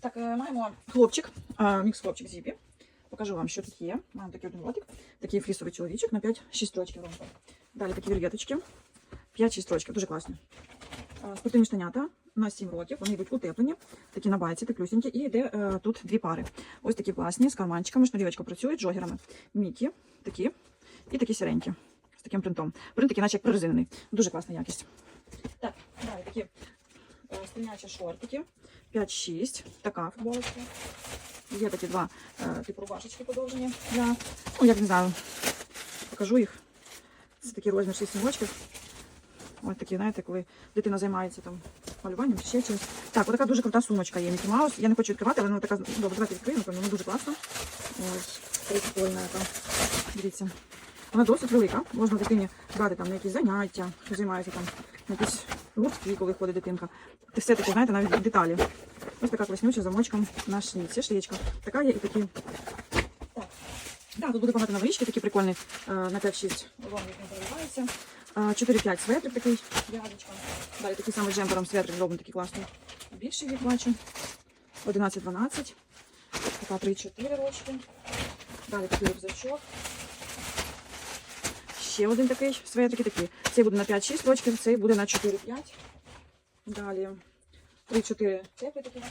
Так, е, маємо хлопчик, мікс хлопчик зібі. Покажу вам, що тут є. Маємо такий один лотик, такий флісовий чоловічок на 5-6 рочків. Далі такі вірветочки, 5-6 рочків, дуже класні. Спортивні штанята на 7 років, вони йдуть утеплені, такі на байці, теплюсінькі, і йде е, тут дві пари. Ось такі класні, з карманчиками, шнурівочка працює, джогерами. Мікі, такі, і такі сіренькі, з таким принтом. Принт такий, наче як прорезинений. Дуже класна якість. Так, далі такі е, шортики. 5-6, така футболочка. Є такі два е, типу рубашечки подовжені для, ну як не знаю, покажу їх. Це такий розмір 6 років. Ось такі, знаєте, коли дитина займається там малюванням чи ще чимось. Так, отака дуже крута сумочка є Мікі Маус. Я не хочу відкривати, але вона така, добре, давайте відкриємо, напевно, вона дуже класна. Ось, прикольна яка. Дивіться. Вона досить велика. Можна дитині брати там на якісь заняття, що займається там, якісь гуртки, коли ходить дитинка. Ти все таке, знаєте, навіть деталі. Ось така класнюча замочком на шліці, шлічка. Така є і такі. Так. Тут буде багато новорічки, такі прикольні е, на 5-6 ломів не переливаються. Е, 4-5 светрик такий, ягодочка. Далі такий самий джемпером светрик зроблений такий класний. Більший вік бачу. 11-12. Така 3-4 рочки. Далі такий рюкзачок. Ще один такий светрики такі. Цей буде на 5-6 рочків, цей буде на 4-5. Далі 3-4 теплі такі.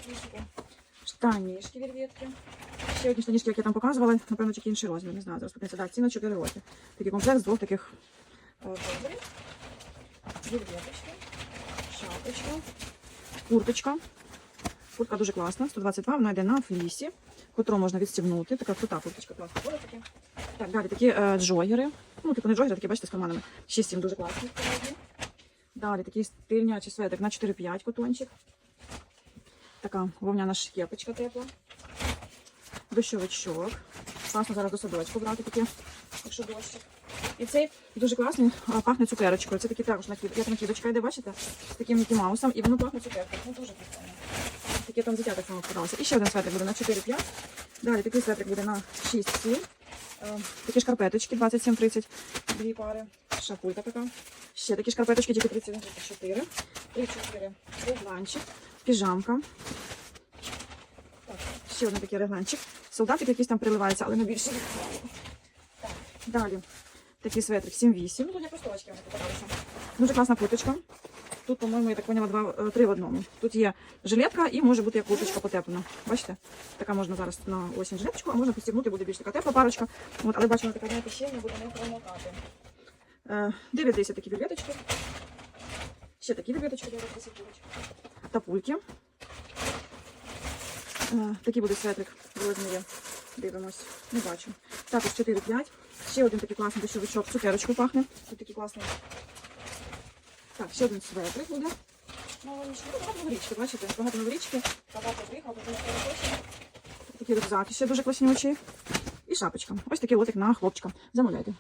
Штанішки вірветки. Ще одні штанішки, як я там показувала, напевно, тільки інший розмір, не знаю, зараз подивіться. Так, ціна 4 роки. Такий комплект з двох таких е, козирів. Вірветочки, шапочка, курточка. Куртка дуже класна, 122, вона йде на флісі. Котру можна відстібнути. Така крута курточка, класна. Так, далі такі е, джогери. Ну, типу не джогери, такі, бачите, з карманами. 6-7 дуже класні. Далі такий стильнячий светик на 4-5 котончик. Така вовняна шкепочка тепла. Дощовичок. Класно зараз до садочку брати таке, якщо дощик. І цей дуже класний, пахне цукерочкою. Це такий також накид, як накидочка йде, бачите? З таким Мікі Маусом. І воно пахне цукеркою. Ну дуже прикольно. Таке там дитя так само подалося. І ще один светик буде на 4-5. Далі такий светик буде на 6-7. Е, Такі шкарпеточки 27-30, дві пари. Шапулька така. Ще такі шкарпеточки, тільки 31-34. 3-4 регланчик, піжамка. Так, ще один такий регланчик. Солдатик якийсь там приливається, але не більше. Так, далі. Такий светрик 7-8. Ну, тут я просто очки вони попадалися. Дуже класна курточка. Тут, по-моєму, я так поняла, два, е, три в одному. Тут є жилетка і може бути як курточка потеплена. Бачите? Така можна зараз на осінь жилеточку, а можна підстігнути, буде більш така тепла парочка. От, але бачимо, така не буде не промокати. Е, Дивитися такі вільветочки. Ще такі вільветочки дивитися будуть. Тапульки. Е, Такий буде светрик в розмірі. Дивимось. Не бачу. Також 4-5. Ще один такий класний дощовичок. Цукерочку пахне. Тут такий класний. Так, ще один светрик буде. Ну, багато новорічки, бачите? Багато новорічки. Багато приїхав, тут не. Такі рюкзаки ще дуже класнючі. І шапочка. Ось такий лотик на хлопчика. Замовляйте.